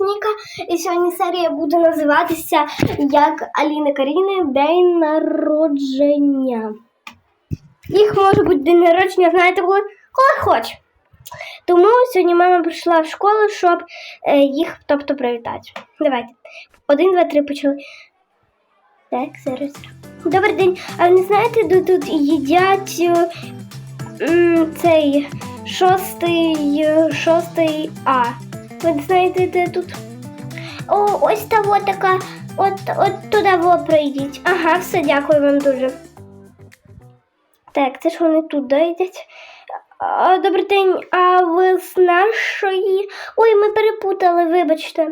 Ніка, і сьогодні серія буде називатися як Аліни Каріни День народження. Їх може бути день народження, знаєте, коли, коли хоч. Тому сьогодні мама прийшла в школу, щоб е, їх тобто привітати. Давайте. Один, два, три почали. Так, зараз. Добрий день. А ви не знаєте, де тут їдять е, цей шостий, е, шостий А. Ви знаєте, де тут? О, ось того така. От, от туди во прийдіть. Ага, все, дякую вам дуже. Так, це ж вони туди йдуть. Добрий день, а ви з нашої. Ой, ми перепутали, вибачте.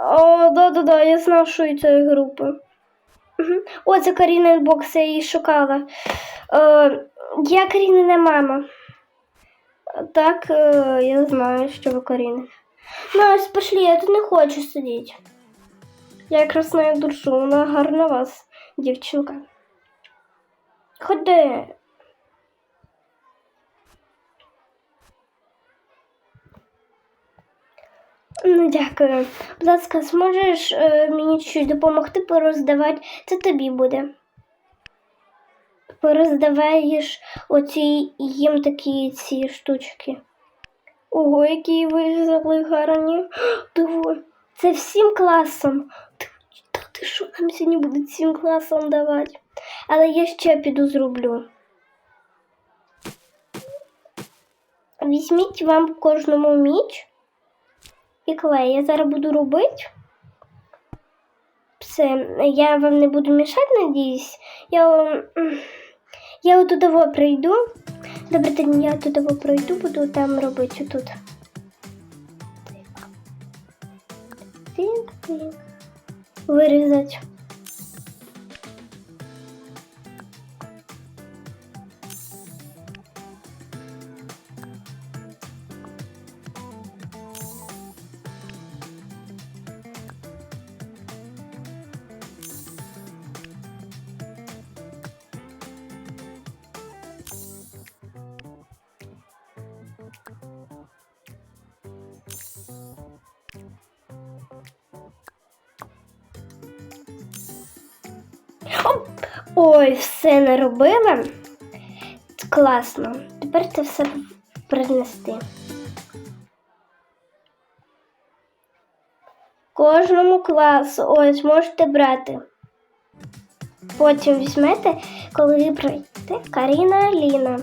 О, да-да-да, я з нашої цієї групи. Угу. О, це Каріна бокс, я її шукала. Е, я Карінина мама. Так, е, я знаю, що ви Каріна. Настя, пошли, я тут не хочу сидіти. Я якраз нею душу, вона гарна вас, дівчинка. Ходи. Ну, дякую. Будь ласка, зможеш е, мені чуть допомогти пороздавати? Це тобі буде. Пороздаваєш оці їм такі ці штучки. Ого, які ви взяли гарні. Диво, це всім класом. Та ти що нам сьогодні буде всім класом давати? Але я ще піду зроблю. Візьміть вам кожному міч і клей. Я зараз буду робити. Все, я вам не буду мішати, надіюсь. Я, я отут прийду. Добре, день, я тут пройду, буду там робити тут. Вирізати. Все наробила. Класно. Тепер це все принести. Кожному класу ось можете брати. Потім візьмете, коли ви Каріна Аліна.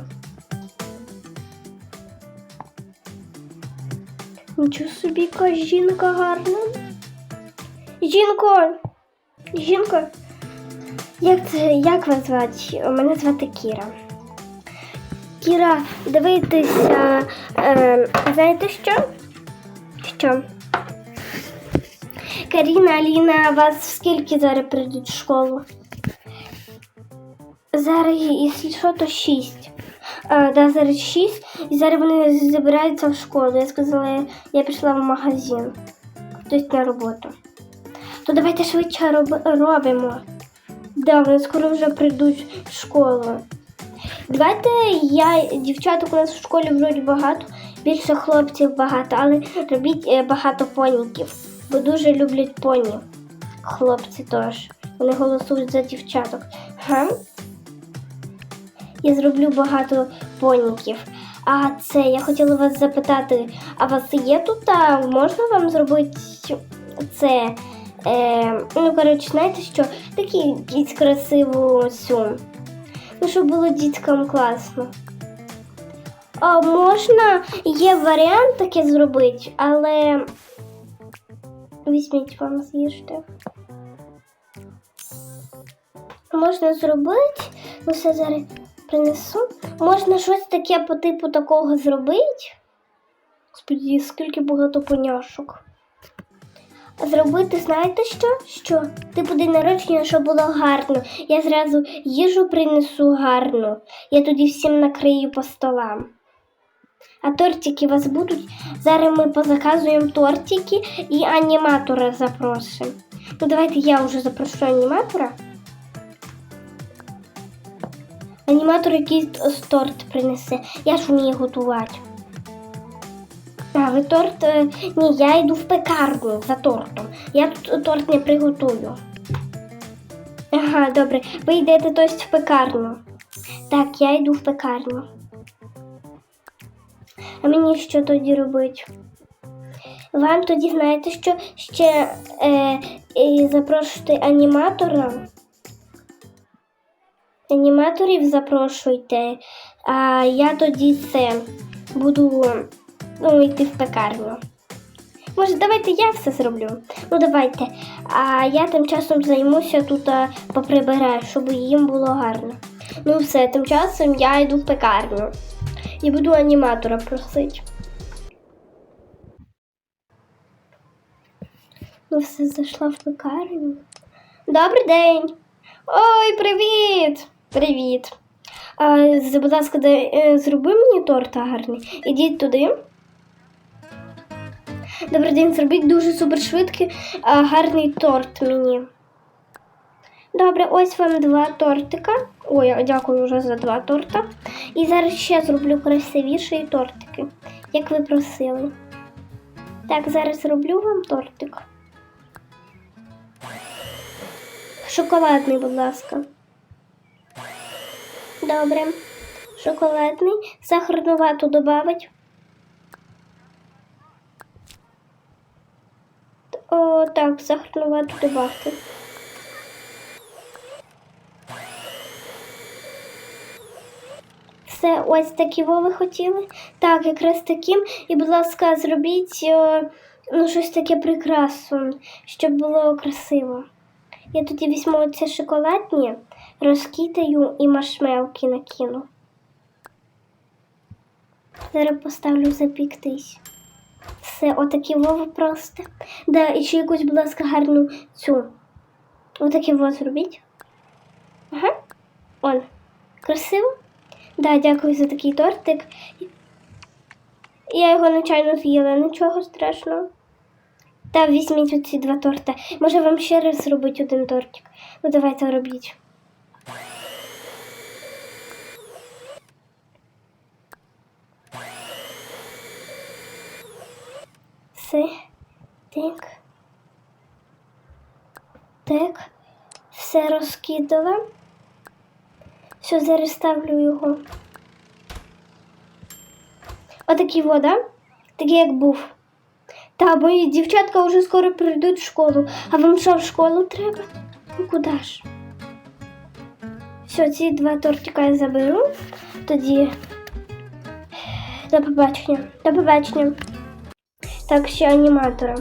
Нічого собі, яка жінка гарна. Жінко! Жінко! Як як вас звати? Мене звати Кіра. Кіра, дивитися, е, знаєте що? Що? Каріна, Аліна, вас скільки зараз прийдуть в школу? Зараз, якщо що, то шість. А, да, зараз шість. І зараз вони забираються в школу. Я сказала, я пішла в магазин. Хтось на роботу. То давайте швидше роб, робимо. Да, вони скоро вже прийдуть в школу. Давайте я, дівчаток у нас в школі вроді багато, більше хлопців багато, але робіть е, багато поніків, бо дуже люблять поні. Хлопці теж. Вони голосують за дівчаток. Га? Я зроблю багато поніків. А це я хотіла вас запитати, а вас є тут? А можна вам зробити це? Е, ну, коротше, знаєте що? Такі якісь красиву цю. Ну, щоб було діткам класно. А можна, є варіант таке зробити, але візьміть вам з'їжте. Можна зробити, ну все зараз принесу. Можна щось таке по типу такого зробити. Господи, скільки багато поняшок. Зробити, знаєте що? Що? Типу день народження, щоб було гарно. Я зразу їжу принесу гарну. Я тоді всім накрию по столам. А тортики у вас будуть. Зараз ми позаказуємо тортики і аніматора запросимо. Ну, давайте я вже запрошу аніматора. Аніматор якийсь торт принесе. Я ж вмію готувати. А, ви торт. е, Ні, я йду в пекарню за тортом. Я тут торт не приготую. Ага, добре. Ви йдете тобто, в пекарню. Так, я йду в пекарню. А мені що тоді робити? Вам тоді знаєте, що ще е, е, запрошувати аніматора? Аніматорів запрошуйте, а я тоді це буду ну, йти в пекарню. Може, давайте я все зроблю. Ну, давайте. А я тим часом займуся тут поприбираю, щоб їм було гарно. Ну, все, тим часом я йду в пекарню і буду аніматора просити. Ну, все, зайшла в пекарню. Добрий день. Ой, привіт! Привіт. А, будь ласка, е, зроби мені торт гарний. Ідіть туди. Добрий день, зробіть дуже супер швидкий, гарний торт мені. Добре, ось вам два тортика. Ой, я дякую вже за два торта. І зараз ще зроблю красивіші тортики, як ви просили. Так, зараз зроблю вам тортик. Шоколадний, будь ласка. Добре. Шоколадний. Сахарну вату добавить. О, так, сахарну вату добавте. Все, ось такі ви хотіли. Так, якраз таким. І, будь ласка, зробіть е, ну, щось таке прикрасу, щоб було красиво. Я тоді візьму ці шоколадні, розкидаю і маршмелки накину. Зараз поставлю запіктись. Все, отакі вови просто. Да, і ще якусь, будь ласка, гарну цю. Отакі во зробіть. Ага. Он. Красиво? Да, дякую за такий тортик. Я його нечайно з'їла, нічого страшного. Та візьміть оці два торти. Може вам ще раз зробити один тортик. Ну давайте робіть. Все. Так. Так. Все розкидала. Все, зараз ставлю його. Отакий вода, такий як був. Та мої дівчатка вже скоро прийдуть в школу. А вам що в школу треба? Ну куди ж? Все, ці два тортика я заберу. Тоді до побачення. До побачення. Так, ще аніматора.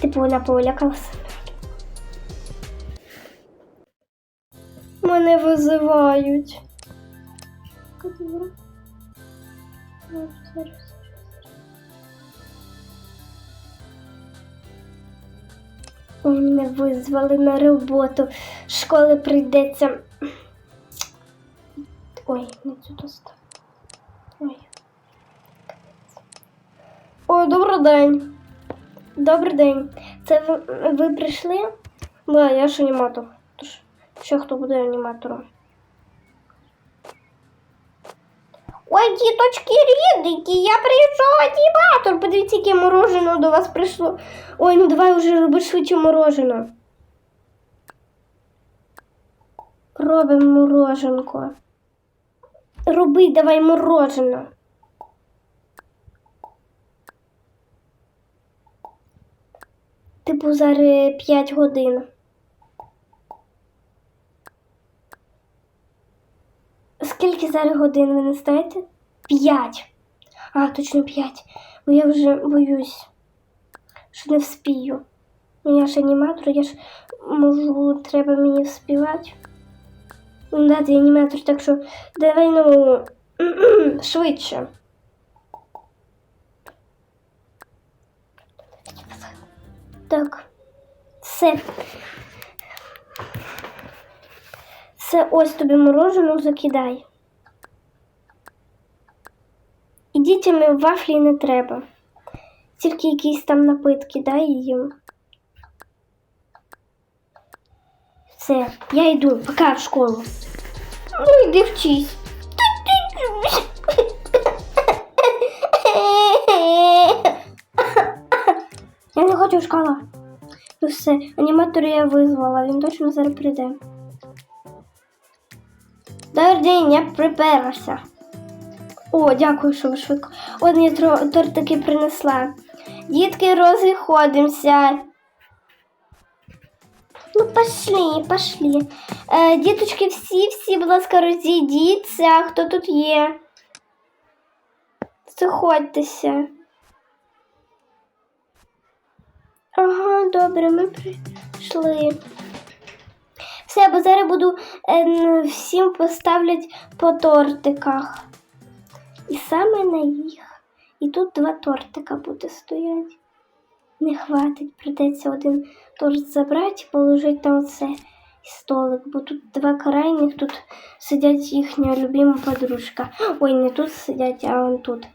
Типу вона полякалася. Мене визивають. Мене визвали на роботу. Школи прийдеться. Ой, не тут став. Ой. Ой, добрий день. Добрий день. Це ви, ви прийшли? Да, я ж аніматор. Ще хто буде аніматором? Ой, діточки рідненькі, я прийшов аніматор. Подивіться, яке мороженое до вас прийшло. Ой, ну давай вже роби швидше мороженое. Робимо мороженко. Роби, давай мороженое. Типу зараз 5 годин. Скільки зараз годин ви не знаєте? П'ять. А, точно п'ять. Бо я вже боюсь, що не вспію. Ну, я ж аніматор, я ж можу, треба мені вспівати. Ну, да, ти аніматор, так що давай ну швидше. Так. Все. Це ось тобі морожену закидай. І дітям вафлі не треба. Тільки якісь там напитки дай їм. Все, я йду, пока в школу. Ну, йди вчись. хочу в школу. Ну все, аніматора я визвала, він точно зараз прийде. День, я приперлася. О, дякую, що ви швидко. От я тортики принесла. Дітки, розіходимося. Ну, пошли, пошли. Е, діточки, всі, всі, будь ласка, розійдіться, хто тут є. Заходьтеся. Ага, добре, ми прийшли. Все, бо зараз буду е, всім поставлять по тортиках. І саме на їх. І тут два тортика буде стояти. Не хватить, придеться один торт забрати і положити на оце столик, бо тут два крайніх, тут сидять їхня любима подружка. Ой, не тут сидять, а вон тут.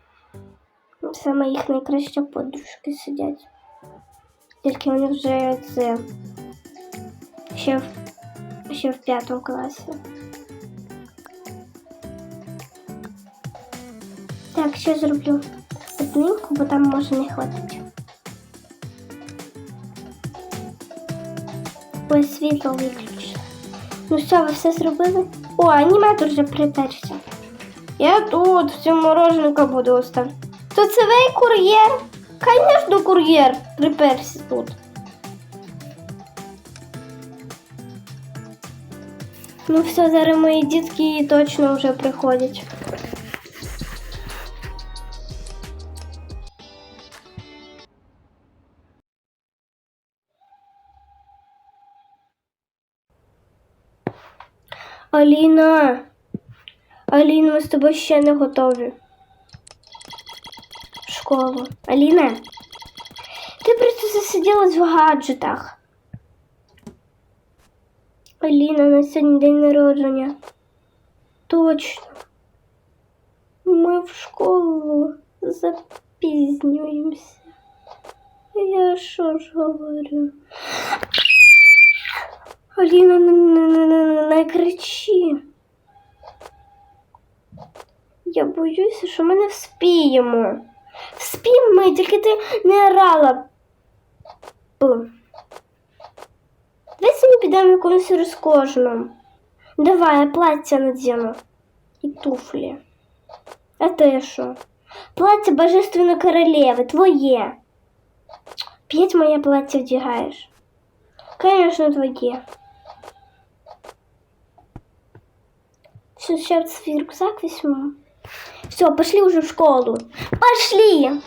Саме їх найкраща подружки сидять. Тільки вони вже це ще в, ще в п'ятому класі. Так, ще зроблю одненьку, бо там може не хватить. Ой, світло виключила. Ну що, ви все зробили? О, аніматор вже приперся. Я тут в цьому мороженка буду оставити. То це ви кур'єр? Звісно, кур'єр приперся тут. Ну все, зараз мої дітки точно вже приходять. Аліна. Аліна, ми з тобою ще не готові. Школу. Аліна, ти просто засиділась в гаджетах. Аліна, на сьогодні день народження. Точно. Ми в школу запізнюємося. Я що ж говорю? Аліна, не, не, кричи. Я боюся, що ми не. Вспіємо ми, тільки ти не орала. Підемо якомусь розкожному. Давай, я плаття надіну. І туфлі. А ти що? Плаття Божественної королеви, твоє. П'ять моє плаття вдягаєш. Конечно, твоє. Сейчас свой рюкзак возьму. Все, пошли уже в школу. Пошли!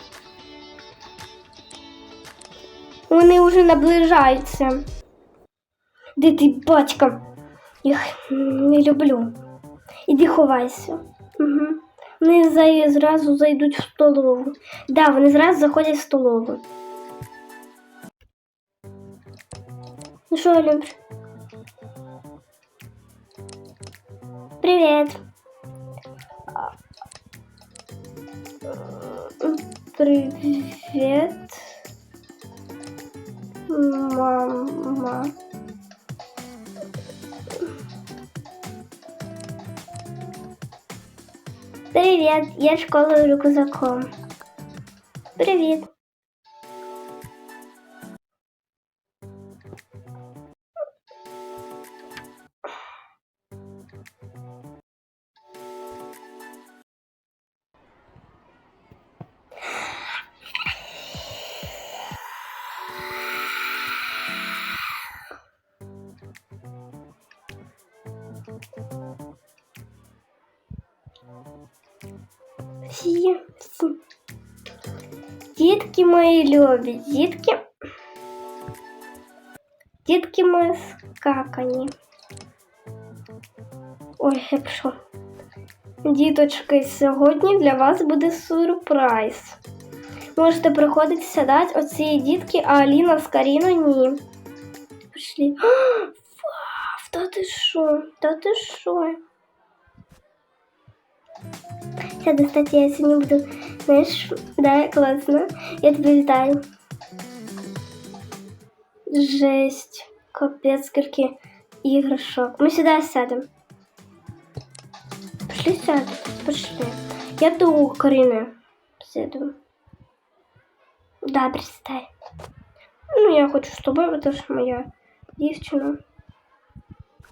Вони вже наближаються. Де ти, батька? Їх не люблю. Іди ховайся. Угу. Вони за- зразу зайдуть в столову. Да, вони зразу заходять в столову. Ну що, Олімп? Привіт. Привіт. Мама. Привіт, я школою рюкзаком. Привіт. Дітки мої любі, дітки. Дітки мої скакані. Ой, я пішов. Діточки, сьогодні для вас буде сюрприз. Можете приходити сідати оці дітки, а Аліна з Каріною ні. Пішли. Вау, та ти що? Та ти що? Це достатньо, я сьогодні буду, знаєш, да, класно. Я тебе вітаю. Жесть. Капець, скільки іграшок. Ми сюди сядемо. Пішли сядемо. Пішли. Я до Карини сяду. Да, присідай. Ну, я хочу тобою, бо ти ж моя дівчина.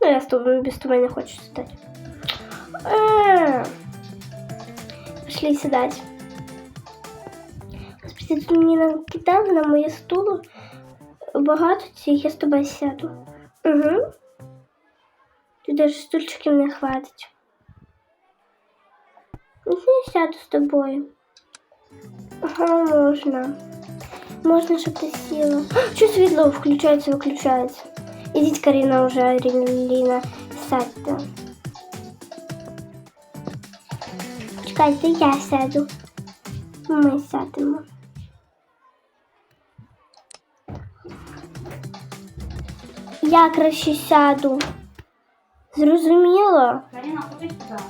Ну, я з тобою без тебе не хочу сідати. Е, Пішли сідати. Тут мені накидали на моє стулу багато цих, я з тобою сяду. Угу. Тут даже стульчиків не хватить. Ну, я сяду з тобою. Ага, можна. Можна, щоб ти сіла. Що світло включається, виключається. Ідіть, Каріна, вже Ліна, сядьте. Чекайте, я сяду. Ми сядемо. Я краще сяду. Зрозуміло? Маріна, ходи сюди.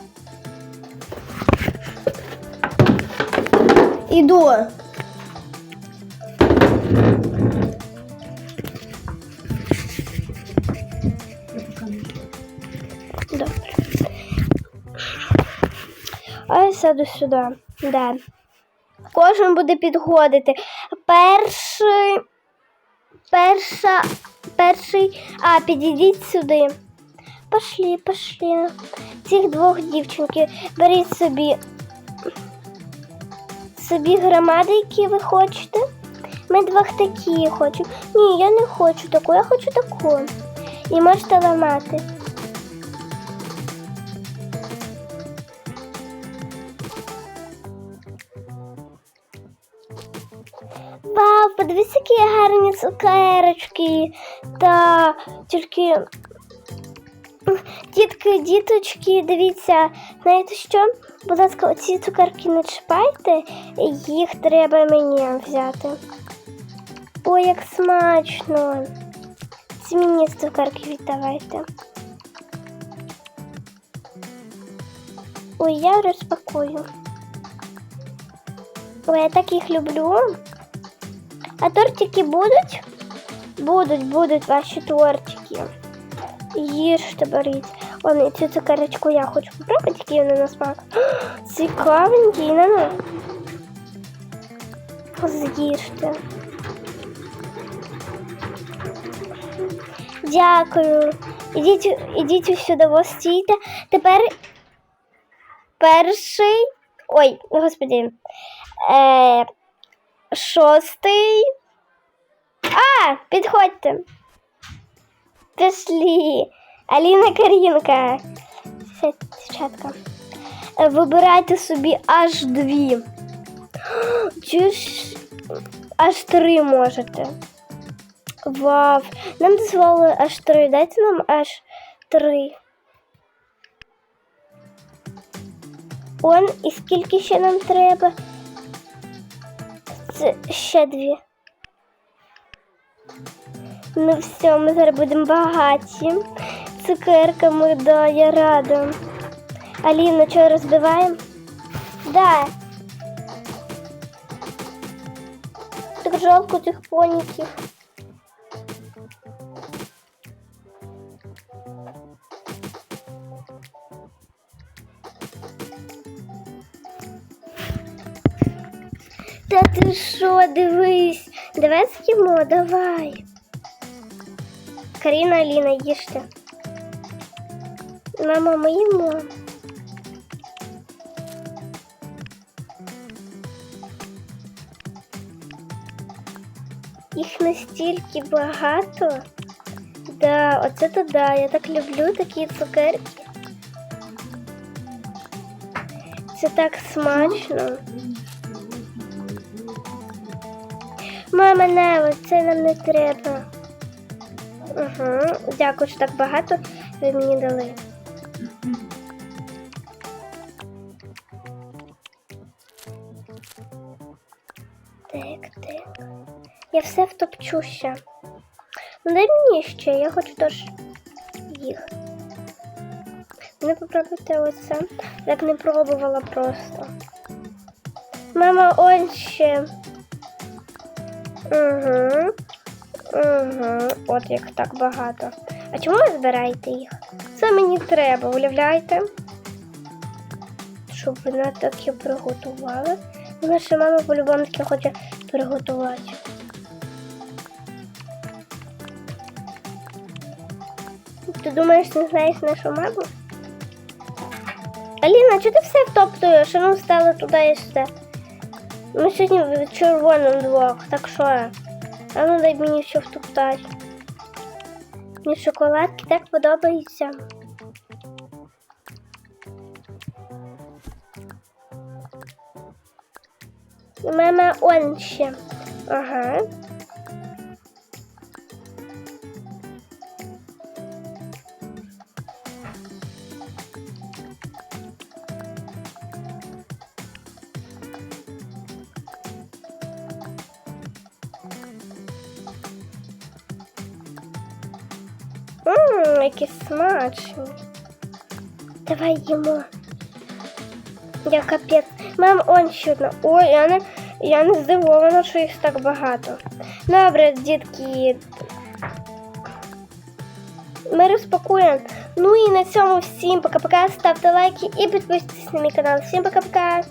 Іду. Сяду сюди. Да. Кожен буде підходити. Перший. Перша. Перший. А, підійдіть сюди. Пошли, пошли. Цих двох дівчинки беріть собі собі громади, які ви хочете. Ми двох такі хочемо. Ні, я не хочу таку, я хочу таку. І можете ламати. Які гарні цукерочки. Та тільки Дітки, діточки, дивіться, знаєте що? Будь ласка, оці цукерки не чіпайте, їх треба мені взяти. Ой, як смачно. Ці мені цукерки віддавайте. Ой, я розпакую. Ой, я так їх люблю. А тортики будуть? Будуть, будуть ваші тортики. Їжте, беріть. Вон, цю цукерочку я хочу попробувати, який вона на смак. Цікавенький, ну ну. З'їжте. Дякую. Ідіть, ідіть сюди, ось стійте. Тепер перший. Ой, господи. Е, шостий. А, підходьте. Пішли. Аліна Карінка. Дівчатка. Вибирайте собі аж дві. Чи ж аж три можете. Вау. Нам дозволили аж три. Дайте нам аж три. Он, і скільки ще нам треба? Це ще дві. Ну все, ми зараз будемо багаті. Цукерками, да, я рада. Аліна, що розбиваємо? Да. Так жалко цих поніків. Та ти що, дивись? Давай з'їмо, давай. Каріна, Аліна, їжте. Мама, ми їмо. Їх настільки багато. Да, оце то да, я так люблю такі цукерки. Це так смачно. Мама, не, це нам не треба. Ага, дякую, що так багато ви мені дали. Так, так. Я все втопчу ще. Ну дай мені ще, я хочу теж їх. Не попробуйте оце. Так не пробувала просто. Мама, ось ще. Угу. Угу. От як так багато. А чому ви збираєте їх? Це мені треба, уявляєте? Щоб вона таке приготувала. Наша мама по-любому таке хоче приготувати. Ти думаєш, не знаєш нашу маму? Аліна, чи ти все втоптуєш? А ну встала туди і все. Ми сьогодні в червоному двох, так що? А ну дай мені ще втоптати. Мені шоколадки так подобаються. Мама он ще. Ага. Ммм, які смачні. Давай їмо. Я капець. Мам, он ще одна. Ой, я не, я не здивована, що їх так багато. Добре, дітки. Ми розпакуємо. Ну і на цьому всім пока-пока. Ставте лайки і підписуйтесь на мій канал. Всім пока-пока.